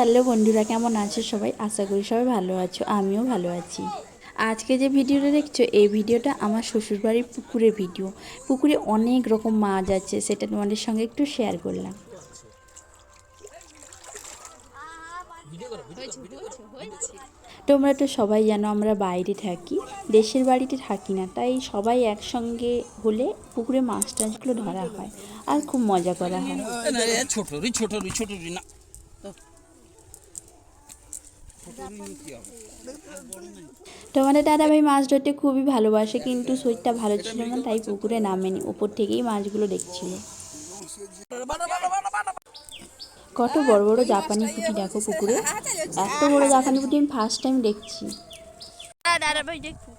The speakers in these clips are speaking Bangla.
হ্যালো বন্ধুরা, কেমন আছো সবাই? আশা করি সবাই ভালো আছো, আমিও ভালো আছি। আজকে যে ভিডিওটা দেখছ, এই ভিডিওটা আমার শ্বশুরবাড়ির পুকুরের ভিডিও। পুকুরে অনেক রকম মাছ আছে, সেটা তোমাদের সঙ্গে একটু শেয়ার করলাম। তোমরা তো সবাই জানো আমরা বাইরে থাকি, দেশের বাড়িতে থাকি না, তাই সবাই একসঙ্গে হলে পুকুরে মাছ টাছগুলো ধরা হয়, আর খুব মজা করা হয়। ছোট ছোট ছোট না। তোমাদের দাদাভাই মাছ ধরতে খুবই ভালোবাসে, কিন্তু শরীরটা ভালো ছিল না, তাই পুকুরে নামেনি। উপর থেকেই মাছগুলো দেখছিল। কত বড় বড় জাপানি পুঁটি, দেখো পুকুরে। এত বড় জাপানি পুঁটি, আমি ফার্স্ট টাইম দেখছি। দাদা ভাই দেখো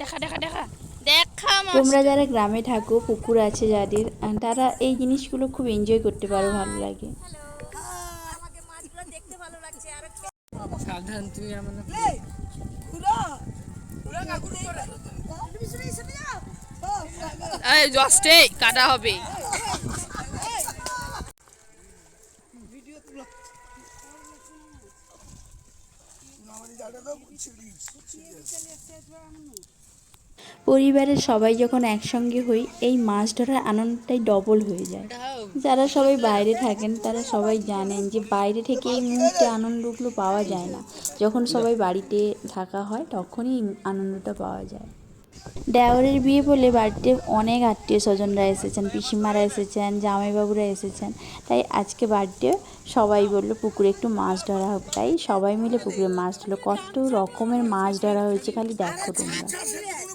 দেখা দেখা দেখা দেখা মাছ তোমরা যারা গ্রামে থাকো পুকুর আছে যাদের তারা এই জিনিসগুলো খুব এনজয় করতে পারো ভালো লাগে সাবধান তুই আমার এই জস্টে কাটা হবে পরিবারের সবাই যখন একসঙ্গে হই, এই মাছ ধরার আনন্দটাই ডবল হয়ে যায়। যারা সবাই বাইরে থাকেন, তারা সবাই জানেন যে বাইরে থেকে এই মুহূর্তে আনন্দগুলো পাওয়া যায় না। যখন সবাই বাড়িতে থাকা হয়, তখনই আনন্দটা পাওয়া যায়। দেওরের বিয়ে বলে বাড়িতে অনেক আত্মীয় স্বজনরা এসেছেন, পিসিমারা এসেছেন, জামাইবাবুরা এসেছেন। তাই আজকে বাড়িতে সবাই বলল, পুকুরে একটু মাছ ধরা হোক। তাই সবাই মিলে পুকুরে মাছ ধরলো। কত রকমের মাছ ধরা হয়েছে খালি দেখো তোমরা।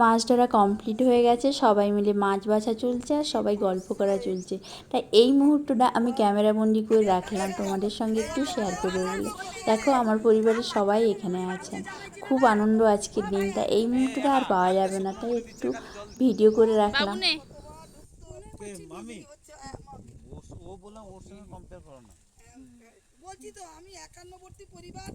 মাছ ধরা কমপ্লিট হয়ে গেছে সবাই মিলে মাছ বাছা চলছে আর সবাই গল্প করা চলছে। তাই এই মুহূর্তটা আমি ক্যামেরা বন্দি করে রাখলাম তোমাদের সঙ্গে একটু শেয়ার করব বলে। দেখো আমার পরিবারের সবাই এখানে আছেন। খুব আনন্দ আজকের দিনটা এই মুহূর্তটা আর পাওয়া যাবে না তাই একটু ভিডিও করে রাখলাম। ও বললাম ওর সঙ্গে কম্পেয়ার করো না। বলছি তো আমি একান্নবর্তী পরিবার